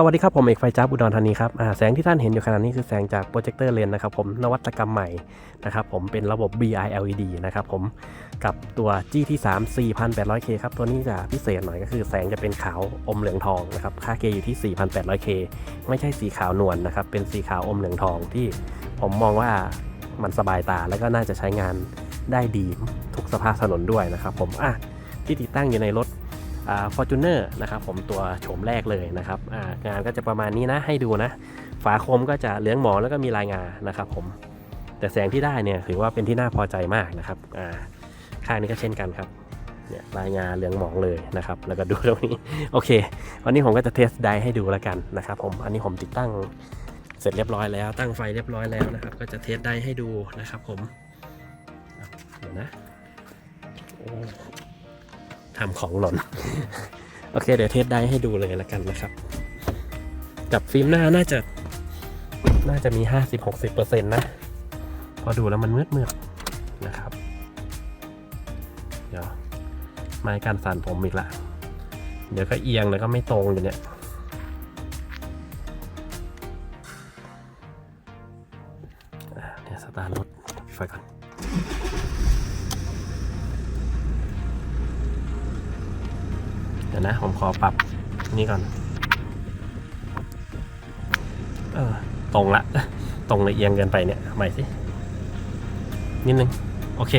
สวัสดีครับผมเอกไฟจ้าบุดรธานีครับแสงที่ท่านเห็นอยู่ขณะนี้คือแสงจากโปรเจคเตอร์เลนนะครับผมนวัตกรรมใหม่นะครับผมเป็นระบบ BILED นะครับผมกับตัว GT3 4800K ครับตัวนี้จะพิเศษหน่อยก็คือแสงจะเป็นขาวอมเหลืองทองนะครับค่า K อยู่ที่ 4800K ไม่ใช่สีขาวนวลนะครับเป็นสีขาวอมเหลืองทองที่ผมมองว่ามันสบายตา แล้วก็น่าจะใช้งานได้ดีทุกสภาพถนนด้วยนะครับผมอะที่ติดตั้งอยู่ในรถ ฟอร์จูเนอร์นะครับผมตัวโฉมแรกเลยนะครับงานก็จะประมาณนี้นะให้ดูนะ ฝาคมก็จะเหลืองหมองแล้วก็มีลายงานะครับผมแต่แสงที่ได้เนี่ยถือว่าเป็นที่น่าพอใจมากนะครับข้างนี้ก็เช่นกันครับเนี่ยลายงาเหลืองหมองเลยนะครับ แล้วก็ดูตรงนี้โอเค วันนี้ผมก็จะเทสไดให้ดูแล้วกันนะครับ ผมอันนี้ผมติดตั้งเสร็จเรียบร้อยแล้วตั้งไฟเรียบร้อยแล้วนะครับ ก็จะเทสไดให้ดูนะครับ ผมเดี๋ยวนะโอ้ ทำของหล่น โอเค เดี๋ยวเทสได้ให้ดูเลยล้วกันนะครับ กับฟิล์มหน้าน่าจะ น่าจะมี 50-60%นะ พอดูแล้วมันมืดมืดๆนะครับ เดี๋ยวไม้การสั่นผมอีกละ เดี๋ยวก็เอียงแล้วก็ไม่ตรงอยู่เนี่ยเดี๋ยวสตาร์ทรถไฟก่อน ขอปรับนี่ก่อน เออ ตรงละ ตรงเลยเอียงเกินไปเนี่ย ใหม่สิ นิดนึง โอเค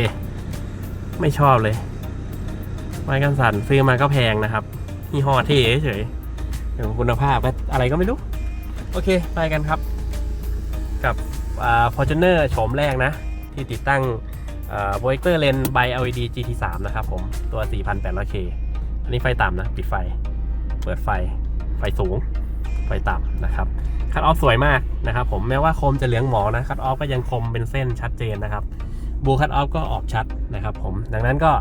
ไม่ชอบเลย ไม้กันสั่นซื้อมาก็แพงนะครับยี่ห้อเท่เฉยๆแต่คุณภาพอะไรก็ไม่รู้ โอเค ไปกันครับ กับอ่า Fortuner โฉมแรกนะ ที่ติดตั้งโปรเจคเตอร์เลนส์ by LED GT3 นะครับผม ตัว 4800K อันนี้ไฟต่ำนะ ปิดไฟ เปิดไฟ ไฟสูง ไฟต่ำนะครับ คัดออฟสวยมากนะครับ ผม แม้ว่าคมจะเหลืองหมองนะ คัดออฟก็ยังคมเป็นเส้นชัดเจนนะครับ บูคัดออฟก็ออกชัดนะครับ ผม ดังนั้นก็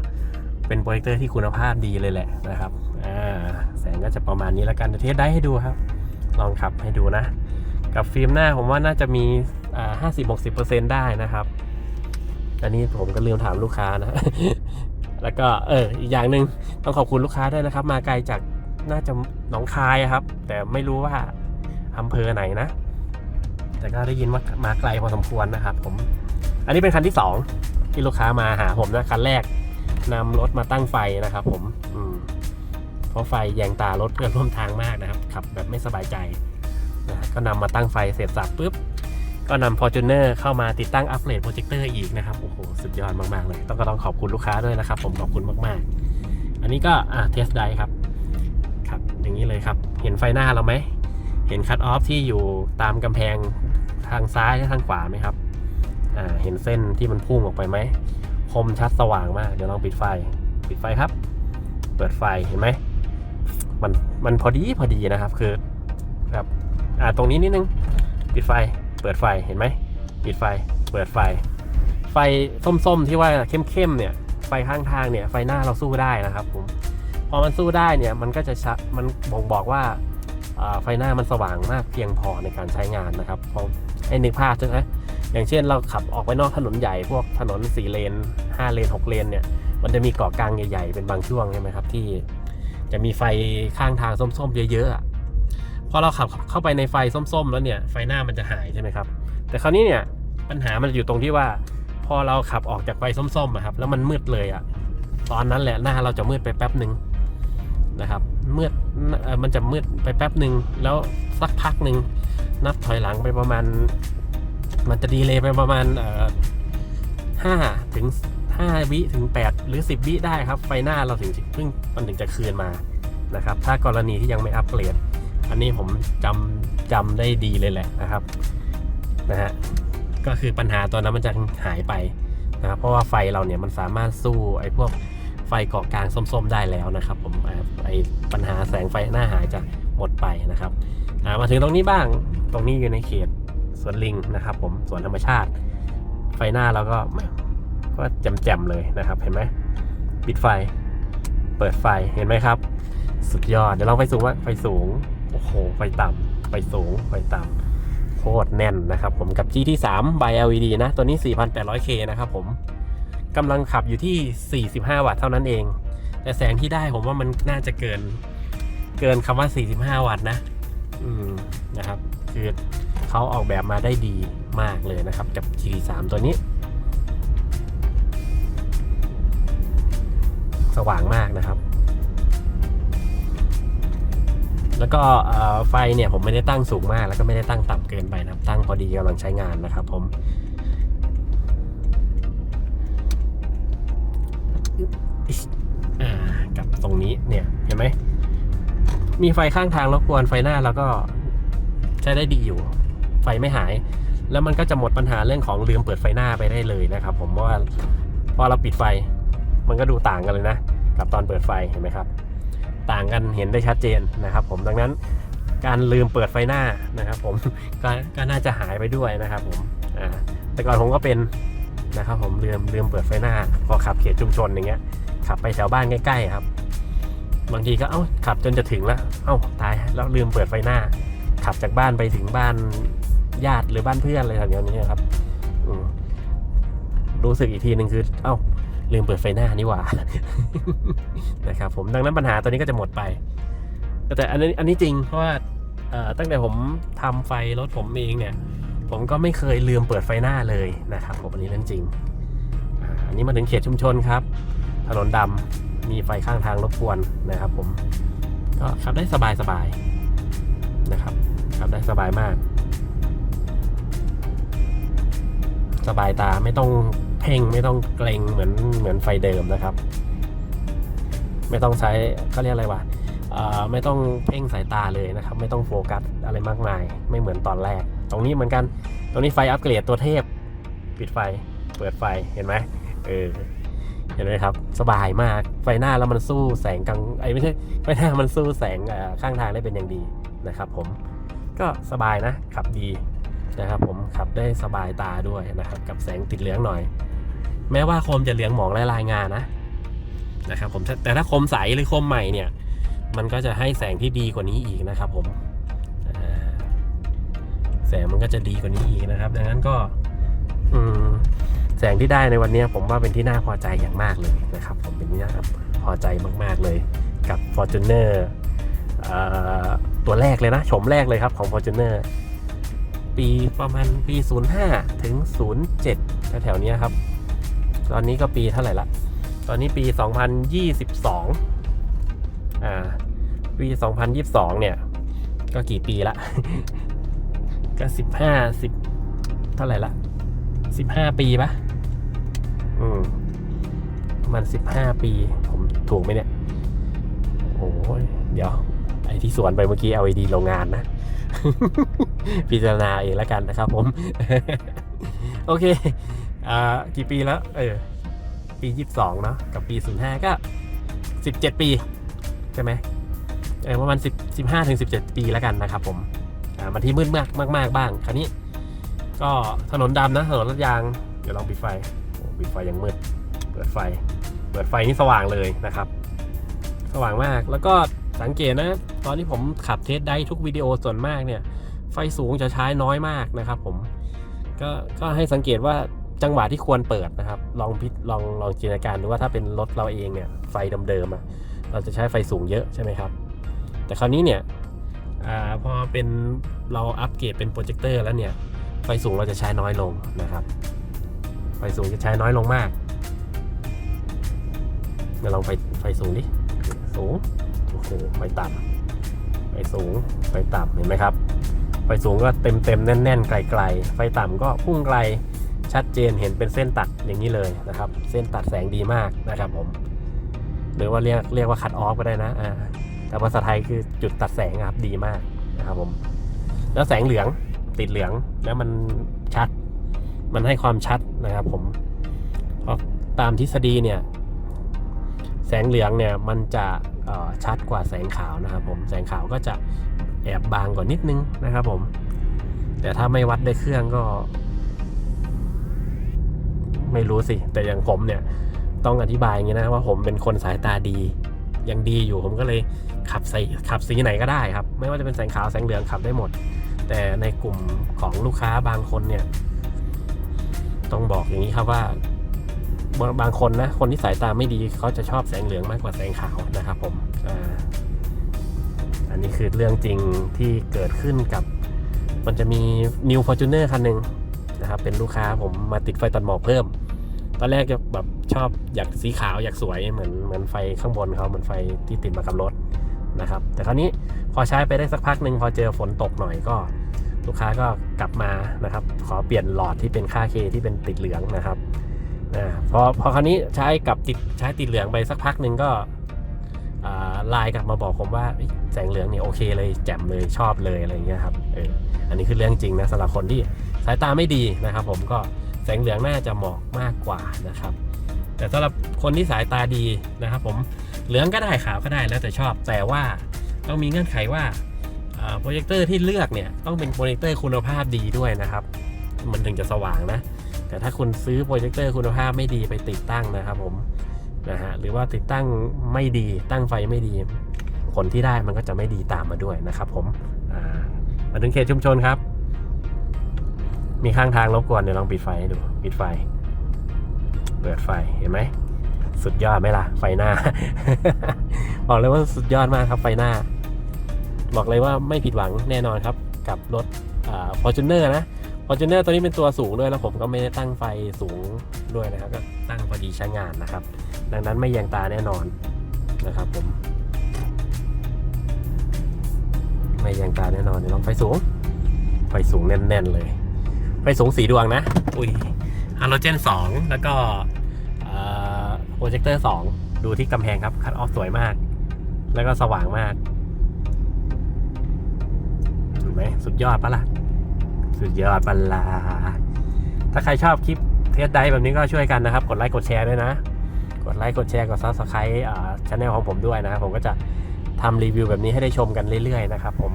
เป็นโปรเจคเตอร์ที่คุณภาพดีเลยแหละนะครับ แสงก็จะประมาณนี้แล้วกันเทสได้ให้ดูครับ ลองขับให้ดูนะ กับฟิล์มหน้าผมว่าน่าจะมีห้าสิบหกสิบเปอร์เซ็นต์ได้นะครับอันนี้ผมก็ลืมถามลูกค้านะ แล้วก็เอออีกอย่างหนึ่งต้องขอบคุณลูกค้าด้วยนะครับ มาไกลจากน่าจะหนองคายครับ แต่ไม่รู้ว่าอำเภอไหนนะ แต่ก็ได้ยินว่ามาไกลพอสมควรนะครับ ผม อันนี้เป็นคันที่สองที่ลูกค้ามาหาผมนะคันแรกนำรถมาตั้งไฟนะครับ ผมอืมเพราะไฟแยงตารถเพื่อนร่วมทางมากนะครับขับแบบไม่สบายใจนะก็นำมาตั้งไฟเสร็จสับปุ๊บ ก็นำ Fortuner เข้ามาติดตั้งอัปเกรดโปรเจคเตอร์อีกนะครับ โอ้โห สุดยอดมาก ๆ เลย ต้องก็ต้องขอบคุณลูกค้าด้วยนะครับ ผมขอบคุณมาก ๆ อันนี้ก็อ่าเทสได้ครับครับ อย่างนี้เลยครับ เห็นไฟหน้าเราไหม เห็นคัตออฟที่อยู่ตามกำแพงทางซ้ายและทางขวาไหมครับอ่าเห็นเส้นที่มันพุ่งออกไปไหมคมชัดสว่างมาก เดี๋ยวลองปิดไฟ ปิดไฟครับ เปิดไฟเห็นไหม มันมันพอดีพอดีนะครับ คือครับอ่าตรงนี้นิดนึง ปิดไฟ เปิดไฟเห็นไหมปิดไฟ เปิดไฟ ไฟส้มๆที่ว่าเข้มๆเนี่ย ไฟข้างทางเนี่ย ไฟหน้าเราสู้ได้นะครับผม พอมันสู้ได้เนี่ย มันก็จะชะมันบ่งบอกว่าไฟหน้ามันสว่างมากเพียงพอในการใช้งานนะครับพอให้นึกภาพใช่ไหมอย่างเช่นเราขับออกไปนอกถนนใหญ่ พวกถนนสี่เลนห้าเลนหกเลนเนี่ย มันจะมีเกาะกลางใหญ่ๆ เป็นบางช่วงใช่ไหมครับที่จะมีไฟข้างทางส้มๆ เยอะๆอะ พอเราขับเข้าไปในไฟส้มๆ แล้วเนี่ยไฟหน้ามันจะหายใช่ไหมครับ แต่คราวนี้เนี่ยปัญหามันอยู่ตรงที่ว่า พอเราขับออกจากไฟส้มๆอะครับแล้วมันมืดเลยอะตอนนั้นแหละหน้าเราจะมืดไปแป๊บหนึ่งนะครับมืดมันจะมืดไปแป๊บหนึ่งแล้วสักพักหนึ่งนับถอยหลังไปประมาณ มันจะดีเลยไปประมาณห้าถึงห้าวิถึงแปดหรือสิบวิได้ครับ ไฟหน้าเราถึงเพิ่งมันถึงจะคืนมานะครับ ถ้ากรณีที่ยังไม่อัปเกรด อันนี้ผมจำจำได้ดีเลยแหละนะครับนะฮะก็คือปัญหาตัวนั้นมันจะหายไปนะครับเพราะว่าไฟเราเนี่ยมันสามารถสู้ไอ้พวกไฟเกาะกลางส้มๆได้แล้วนะครับ ผมไอ้ปัญหาแสงไฟหน้าหายจะหมดไปนะครับมาถึงตรงนี้บ้างตรงนี้อยู่ในเขตสวนลิงนะครับ ผมสวนธรรมชาติ ไฟหน้าเราก็ก็แจ่มๆเลยนะครับ เห็นไหมปิดไฟ เปิดไฟเห็นไหมครับ สุดยอดเดี๋ยวลองไฟสูงว่าไฟสูง โอ้โหไฟต่ำไฟสูงไฟต่ำโคตรแน่นนะครับผมกับ GT3 by LED นะ ตัวนี้ 4,800K นะครับผมกำลังขับอยู่ที่ 45 วัตต์เท่านั้นเอง แต่แสงที่ได้ผมว่ามันน่าจะเกิน เกินคำว่า 45 วัตต์นะ อืมนะครับ คือเขาออกแบบมาได้ดีมากเลยนะครับ กับ G3 ตัวนี้ สว่างมากนะครับ แล้วก็ไฟเนี่ยผมไม่ได้ตั้งสูงมาก แล้วก็ไม่ได้ตั้งต่ำเกินไปนะตั้งพอดีกำลังใช้งานนะครับผมกับตรงนี้เนี่ยเห็นไหมมีไฟข้างทางรบกวนไฟหน้าเราก็ใช้ได้ดีอยู่ ไฟไม่หาย แล้วมันก็จะหมดปัญหาเรื่องของลืมเปิดไฟหน้าไปได้เลยนะครับ ผมว่าพอเราปิดไฟ มันก็ดูต่างกันเลยนะ กับตอนเปิดไฟเห็นไหมครับ ต่างกันเห็นได้ชัดเจนนะครับ ผมดังนั้นการลืมเปิดไฟหน้านะครับผมก็ก็น่าจะหายไปด้วยนะครับผมแต่ก่อนผมก็เป็นนะครับผมลืมลืมเปิดไฟหน้าพอขับเขตชุมชนอย่างเงี้ยขับไปแถวบ้านใกล้ๆครับ บางทีก็เอ้าขับจนจะถึงแล้วเอ้าตายแล้วลืมเปิดไฟหน้า ขับจากบ้านไปถึงบ้านญาติหรือบ้านเพื่อนอะไรแถวนี้ครับรู้สึกอีกทีหนึ่งคือเอ้า ลืมเปิดไฟหน้านี่หว่านะครับผมดังนั้นปัญหาตัวนี้ก็จะหมดไป แต่อันนี้อันนี้จริงเพราะว่าตั้งแต่ผมทำไฟรถผมเองเนี่ย ผมก็ไม่เคยลืมเปิดไฟหน้าเลยนะครับผมอันนี้เรื่องจริงอันนี้มาถึงเขตชุมชนครับ ถนนดำมีไฟข้างทางรบกวนนะครับ ผมก็ขับได้สบายสบายๆนะครับขับได้สบายมาก สบายตาไม่ต้อง เพ่งไม่ต้องเกรงเหมือนเหมือนไฟเดิมนะครับ ไม่ต้องใช้เขาเรียกอะไรวะเอ่อไม่ต้องเพ่งสายตาเลยนะครับ ไม่ต้องโฟกัสอะไรมากมาย ไม่เหมือนตอนแรก ตรงนี้เหมือนกัน ตรงนี้ไฟอัปเกรดตัวเทพ ปิดไฟ เปิดไฟเห็นไหมเออเห็นไหมครับ สบายมากไฟหน้าแล้วมันสู้แสงกลางไอ้ไม่ใช่ไฟหน้ามันสู้แสงข้างทางได้เป็นอย่างดีนะครับผมก็สบายนะขับดีนะครับผมขับได้สบายตาด้วยนะครับ กับแสงติดเหลืองหน่อย แม้ว่าโคมจะเหลืองหมองและลายงานนะนะครับผมแต่ถ้าโคมใสหรือโคมใหม่เนี่ย มันก็จะให้แสงที่ดีกว่านี้อีกนะครับผมแสงมันก็จะดีกว่านี้อีกนะครับ ดังนั้นก็อืมแสงที่ได้ในวันนี้ผมว่าเป็นที่น่าพอใจอย่างมากเลยนะครับ ผมเป็นที่น่าพอใจมาก ๆเลยกับ Fortuner เอ่อตัวแรกเลยนะโฉมแรกเลยครับของ Fortuner ปีประมาณปี 05 ถึง 07แถวๆนี้ครับ ตอนนี้ก็ปีเท่าไหร่ละ ตอนนี้ปี 2022 อ่า ปี 2022 เนี่ย ก็กี่ปีละ ก็ 15 10 เท่าไหร่ละ 15 ปีปะอืมประมาณสิบห้าปี ผมถูกไหมเนี่ย โอ้ยเดี๋ยว ไอ้ที่สวนไปเมื่อกี้ LED โรงงานนะ พิจารณาเองแล้วกันนะครับผม โอเค อ่ากี่ปีแล้ว เออ ปียี่สิบสองเนาะกับปีศูนย์ห้าก็สิบเจ็ดปี ใช่ไหมเออประมาณสิบสิบห้าถึงสิบเจ็ดปีแล้วกันนะครับผมอ่ามาที่มืดมากมากๆบ้างคราวนี้ ก็ถนนดำนะถนนรถยาง เดี๋ยวลองปิดไฟปิดไฟยังมืด เปิดไฟ เปิดไฟนี่สว่างเลยนะครับ สว่างมากแล้วก็สังเกตนะ ตอนที่ผมขับเทสได้ทุกวิดีโอส่วนมากเนี่ย ไฟสูงจะใช้น้อยมากนะครับผมก็ก็ให้สังเกตว่า จังหวะที่ควรเปิดนะครับ ลองพิลองลองจินตนาการดูว่าถ้าเป็นรถเราเองเนี่ยไฟเดิมๆอะเราจะใช้ไฟสูงเยอะใช่ไหมครับ แต่คราวนี้เนี่ยอพอเป็นเราอัปเกรดเป็นโปรเจคเตอร์แล้วเนี่ยไฟสูงเราจะใช้น้อยลงนะครับ ไฟสูงจะใช้น้อยลงมากมาลองไฟไฟสูงดิสูงโอ้โหไฟต่ำไฟสูงไฟต่ำเห็นไหมครับ ไฟสูงก็เต็มเต็มแน่น ๆ ไกล ๆ ไฟต่ำก็พุ่งไกล ชัดเจนเห็นเป็นเส้นตัดอย่างนี้เลยนะครับ เส้นตัดแสงดีมากนะครับผมหรือว่าเรียกเรียกว่าคัดออฟก็ได้นะอ่าแต่ภาษาไทยคือจุดตัดแสงครับดีมากนะครับผม แล้วแสงเหลืองติดเหลืองแล้วมันชัด มันให้ความชัดนะครับ ผมเพราะตามทฤษฎีเนี่ย แสงเหลืองเนี่ยมันจะชัดกว่าแสงขาวนะครับ ผมแสงขาวก็จะแอบบางกว่านิดนึงนะครับ ผม แต่ถ้าไม่วัดด้วยเครื่องก็ ไม่รู้สิ แต่อย่างผมเนี่ยต้องอธิบายอย่างนี้นะว่าผมเป็นคนสายตาดียังดีอยู่ผมก็เลยขับสีขับสีไหนก็ได้ครับ ไม่ว่าจะเป็นแสงขาวแสงเหลืองขับได้หมด แต่ในกลุ่มของลูกค้าบางคนเนี่ย ต้องบอกอย่างนี้ครับว่าบางคนนะคนที่สายตาไม่ดีเขาจะชอบแสงเหลืองมากกว่าแสงขาวนะครับ ผมอันนนี้คือเรื่องจริงที่เกิดขึ้นกับ มันจะมี New Fortuner คันหนึ่ง นะครับ เป็นลูกค้าผมมาติดไฟตัดหมอกเพิ่ม ตอนแรกจะแบบชอบอยากสีขาวอยากสวยเหมือนเหมือนไฟข้างบนเขาเหมือนไฟที่ติดมากับรถนะครับ แต่คราวนี้พอใช้ไปได้สักพักหนึ่งพอเจอฝนตกหน่อยก็ ลูกค้าก็กลับมานะครับ ขอเปลี่ยนหลอดที่เป็นค่าเคที่เป็นติดเหลืองนะครับอ่าพอพอคราวนี้ใช้กับติดใช้ติดเหลืองไปสักพักหนึ่งก็อ่าไลน์กลับมาบอกผมว่าแสงเหลืองนี่โอเคเลยแจ่มเลยชอบเลยอะไรเงี้ยครับเอออันนี้คือเรื่องจริงนะสำหรับคนที่ สายตาไม่ดีนะครับ ผมก็แสงเหลืองน่าจะเหมาะมากกว่านะครับ แต่สำหรับคนที่สายตาดีนะครับ ผมเหลืองก็ได้ขาวก็ได้แล้วแต่ชอบ แต่ว่าต้องมีเงื่อนไขว่าโปรเจคเตอร์ที่เลือกเนี่ยต้องเป็นโปรเจคเตอร์คุณภาพดีด้วยนะครับ มันถึงจะสว่างนะ แต่ถ้าคุณซื้อโปรเจคเตอร์คุณภาพไม่ดีไปติดตั้งนะครับ ผมนะฮะหรือว่าติดตั้งไม่ดีตั้งไฟไม่ดี ผลที่ได้มันก็จะไม่ดีตามมาด้วยนะครับ ผมมาถึงเขตชุมชนครับ มีข้างทางรบกวนเดี๋ยวลองปิดไฟให้ดู ปิดไฟ เปิดไฟเห็นไหม สุดยอดไหมล่ะ ไฟหน้า บอกเลยว่าสุดยอดมากครับไฟหน้า บอกเลยว่าไม่ผิดหวังแน่นอนครับ กับรถฟอร์จูเนอร์นะฟอร์จูเนอร์ตัวนี้เป็นตัวสูงด้วยแล้วผมก็ไม่ได้ตั้งไฟสูงด้วยนะครับ ก็ตั้งพอดีใช้งานนะครับ ดังนั้นไม่แยงตาแน่นอนนะครับผม ไม่แยงตาแน่นอนเดี๋ยวลองไฟสูง ไฟสูงแน่น ๆ เลย ไฟสูงสีดวงนะ อุ้ยฮาโลเจน 2 แล้วก็โปรเจคเตอร์ 2 ดูที่กำแพงครับ คัดออฟสวยมาก แล้วก็สว่างมากถูกไหมสุดยอดปะล่ะ สุดยอดปะล่ะ ถ้าใครชอบคลิปเทสไดแบบนี้ก็ช่วยกันนะครับ กดไลค์กดแชร์ด้วยนะ กดไลค์กดแชร์กดซับสไครต์ช่องของผมด้วยนะครับผมก็จะทำรีวิวแบบนี้ให้ได้ชมกันเรื่อยๆนะครับผม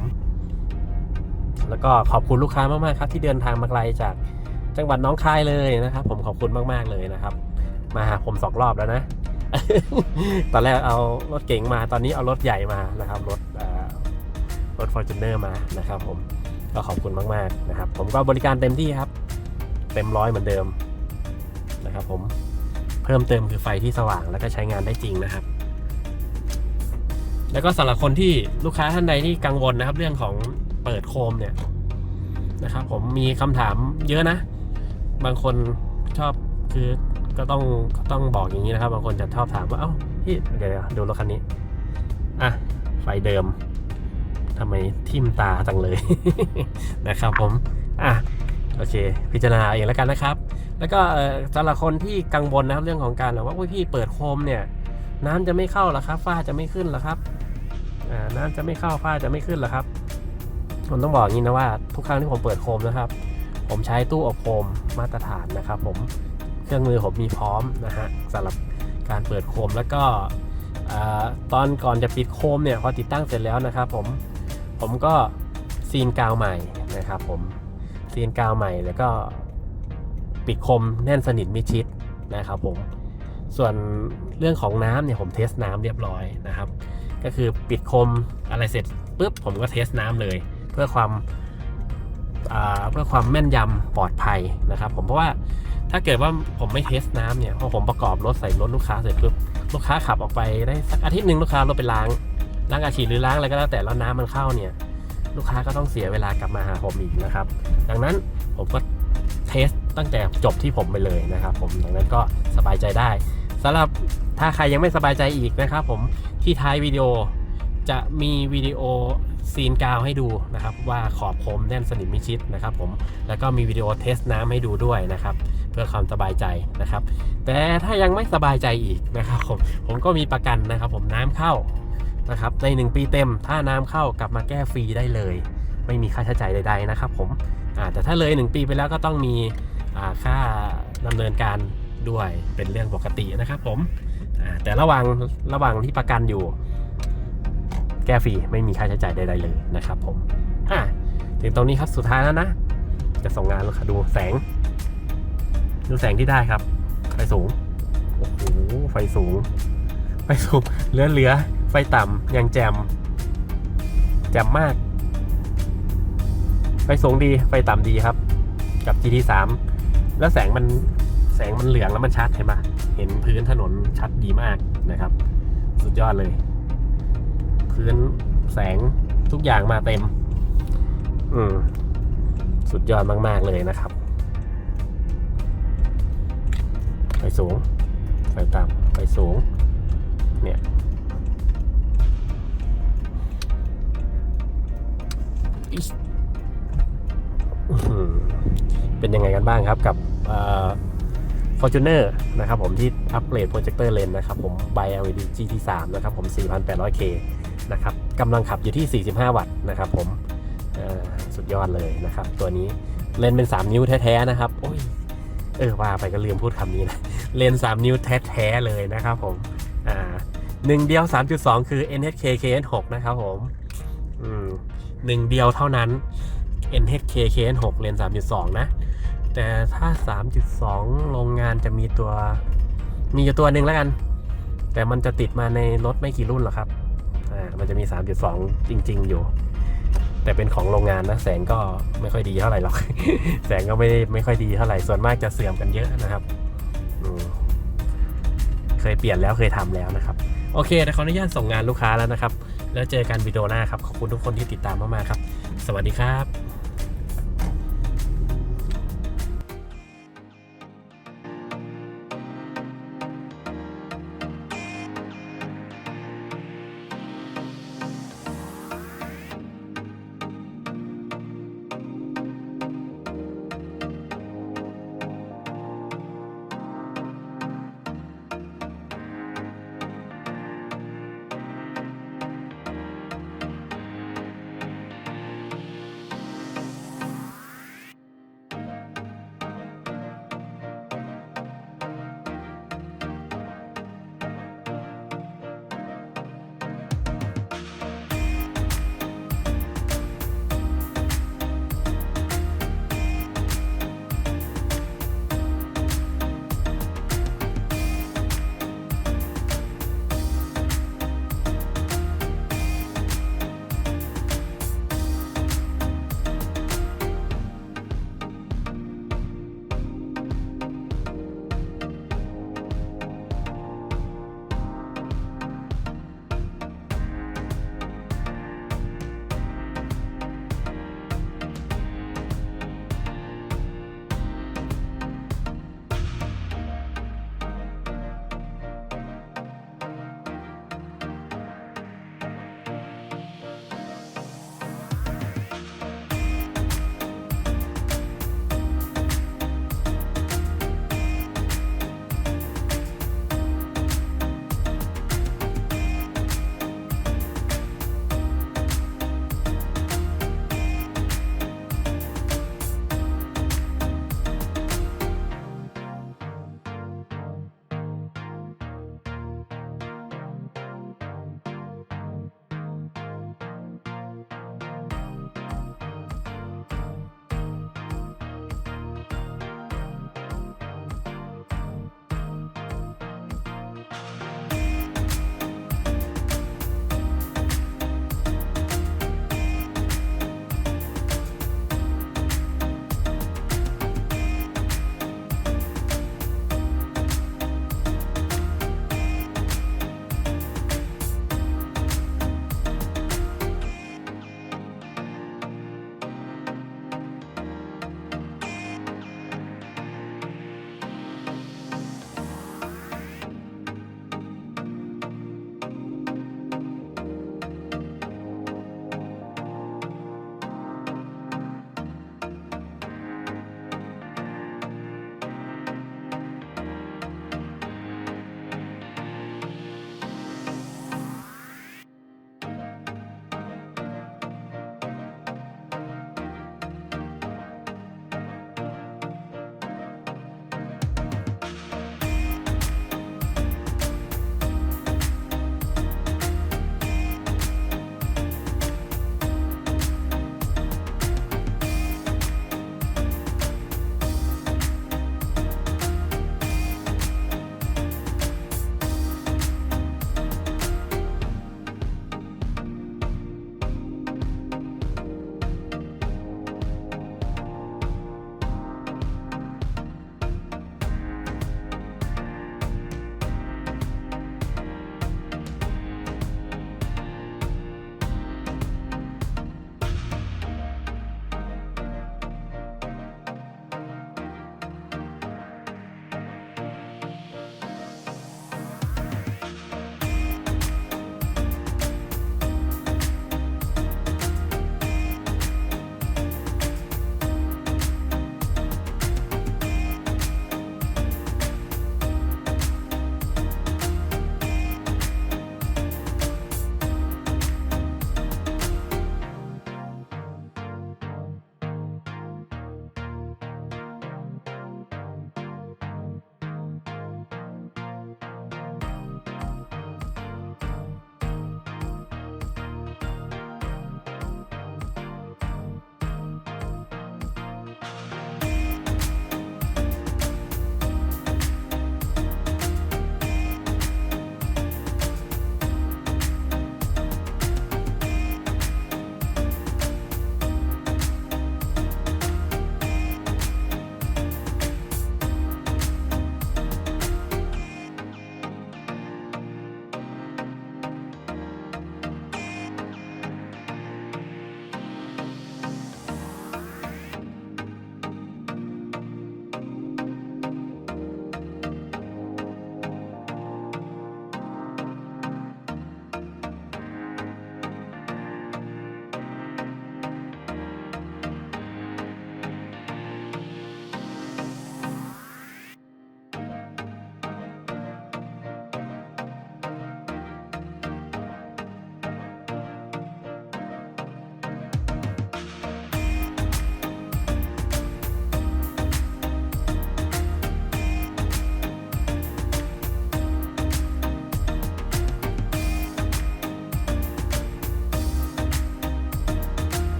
แล้วก็ขอบคุณลูกค้ามากๆครับ ที่เดินทางมาไกลจากจังหวัดน้องคายเลยนะครับ ผมขอบคุณมากๆเลยนะครับ มาหาผมสองรอบแล้วนะ ตอนแรกเอารถเก๋งมาตอนนี้เอารถใหญ่มานะครับ รถรถฟอร์จูเนอร์มานะครับ ผมก็ขอบคุณมากๆนะครับ ผมก็บริการเต็มที่ครับ เต็มร้อยเหมือนเดิมนะครับผมเพิ่มเติมคือไฟที่สว่างแล้วก็ใช้งานได้จริงนะครับ แล้วก็สำหรับคนที่ลูกค้าท่านใดที่กังวลนะครับ เรื่องของ เปิดโคมเนี่ยนะครับผมมีคำถามเยอะนะ บางคนชอบคือก็ต้องก็ต้องบอกอย่างนี้นะครับ บางคนจะชอบถามว่า เอ้าพี่เดี๋ยวดูรถคันนี้ อะ ไฟเดิมทำไมทิ่มตาจังเลยนะครับผม อะ โอเค พิจารณาเองแล้วกันนะครับ แล้วก็เอ่อสำหรับคนที่กังวลนะครับเรื่องของการแบบว่าพี่เปิดโคมเนี่ย น้ำจะไม่เข้าหรอครับ ฝ้าจะไม่ขึ้นหรอครับ อ่า น้ำจะไม่เข้าฝ้าจะไม่ขึ้นหรอครับ ผมต้องบอกอย่างนี้นะว่าทุกครั้งที่ผมเปิดโคมนะครับ ผมใช้ตู้อบโคมมาตรฐานนะครับ ผมเครื่องมือผมมีพร้อมนะฮะสำหรับการเปิดโคมแล้วก็อตอนก่อนจะปิดโคมเนี่ยพอติดตั้งเสร็จแล้วนะครับ ผมผมก็ซีนกาวใหม่นะครับ ผมซีนกาวใหม่แล้วก็ปิดโคมแน่นสนิทมิดชิดนะครับ ผมส่วนเรื่องของน้ำเนี่ยผมเทสน้ำเรียบร้อยนะครับ ก็คือปิดโคมอะไรเสร็จปุ๊บผมก็เทสน้ำเลย เพื่อความเพื่อความแม่นยำปลอดภัยนะครับ ผมเพราะว่าถ้าเกิดว่าผมไม่เทสน้ำเนี่ยพอผมประกอบรถใส่รถลูกค้าเสร็จปุ๊บลูกค้าขับออกไปได้สักอาทิตย์หนึ่งลูกค้ารถไปล้างล้างอาฉีดหรือล้างอะไรก็แล้วแต่แล้วน้ำมันเข้าเนี่ย ลูกค้าก็ต้องเสียเวลากลับมาหาผมอีกนะครับ ดังนั้นผมก็เทสตั้งแต่จบที่ผมไปเลยนะครับ ผมดังนั้นก็สบายใจได้สำหรับถ้าใครยังไม่สบายใจอีกนะครับ ผมที่ท้ายวิดีโอจะมีวิดีโอ ซีนกาวให้ดูนะครับว่าขอบคมแน่นสนิทมิดชิดนะครับผมแล้วก็มีวิดีโอเทสน้ำให้ดูด้วยนะครับเพื่อความสบายใจนะครับ แต่ถ้ายังไม่สบายใจอีกนะครับผมผมก็มีประกันนะครับ ผมน้ำเข้านะครับใน 1 ปีเต็ม ถ้าน้ำเข้ากลับมาแก้ฟรีได้เลย ไม่มีค่าใช้จ่ายใด ๆนะครับ ผมแต่ถ้าเลย 1 ปีไปแล้วก็ต้องมีอ่าค่าดำเนินการด้วยเป็นเรื่องปกตินะครับ ผมแต่ระหว่างระหว่างที่ประกันอยู่ แก้ฟรีไม่มีค่าใช้จ่ายใดๆเลยนะครับผมอะถึงตรงนี้ครับสุดท้ายแล้วนะ จะส่งงานแล้วค่ะดูแสง ดูแสงที่ได้ครับ ไฟสูงโอ้โหไฟสูง ไฟสูงเหลือเหลือไฟต่ำยังแจมแจมมาก ไฟสูงดีไฟต่ำดีครับ กับ GT 3 แล้วแสงมันแสงมันเหลืองแล้วมันชัดเห็นปะเห็นพื้นถนนชัดดีมากนะครับ สุดยอดเลย พื้นแสงทุกอย่างมาเต็ม อืม สุดยอดมาก ๆ เลยนะครับ ไปสูง ไปต่ำไปสูง เนี่ย เป็นยังไงกันบ้างครับกับฟอร์จูเนอร์นะครับผมที่อัปเกรดโปรเจคเตอร์เลนนะครับผม by LED GT3 นะครับผม 4,800K นะครับกำลังขับอยู่ที่ 45 วัตต์นะครับผมสุดยอดเลยนะครับ ตัวนี้เลนเป็น 3 นิ้วแท้ๆนะครับโอ้ยเออว่าไปก็ลืมพูดคำนี้นะเลนส์3นิ้วแท้ๆเลยนะครับผมอ่าหนึ่งเดียว 3.2 คือ NHK KN6 นะครับผมอืมหนึ่งเดียวเท่านั้น NHK KN6 เลนส์3.2 นะ แต่ถ้า 3.2 โรงงานจะมีตัว มีอยู่ตัวหนึ่งแล้วกัน แต่มันจะติดมาในรถไม่กี่รุ่นหรอกครับ มันจะมี 3.2 จริง ๆ อยู่ แต่เป็นของโรงงานนะ แสงก็ไม่ค่อยดีเท่าไหร่หรอก แสงก็ไม่ได้ไม่ค่อยดีเท่าไหร่ ส่วนมากจะเสื่อมกันเยอะนะครับเคยเปลี่ยนแล้วเคยทำแล้วนะครับ โอเคแต่ขออนุญาตส่งงานลูกค้าแล้วนะครับ แล้วเจอกันวิดีโอหน้าครับ ขอบคุณทุกคนที่ติดตามมากๆครับ สวัสดีครับ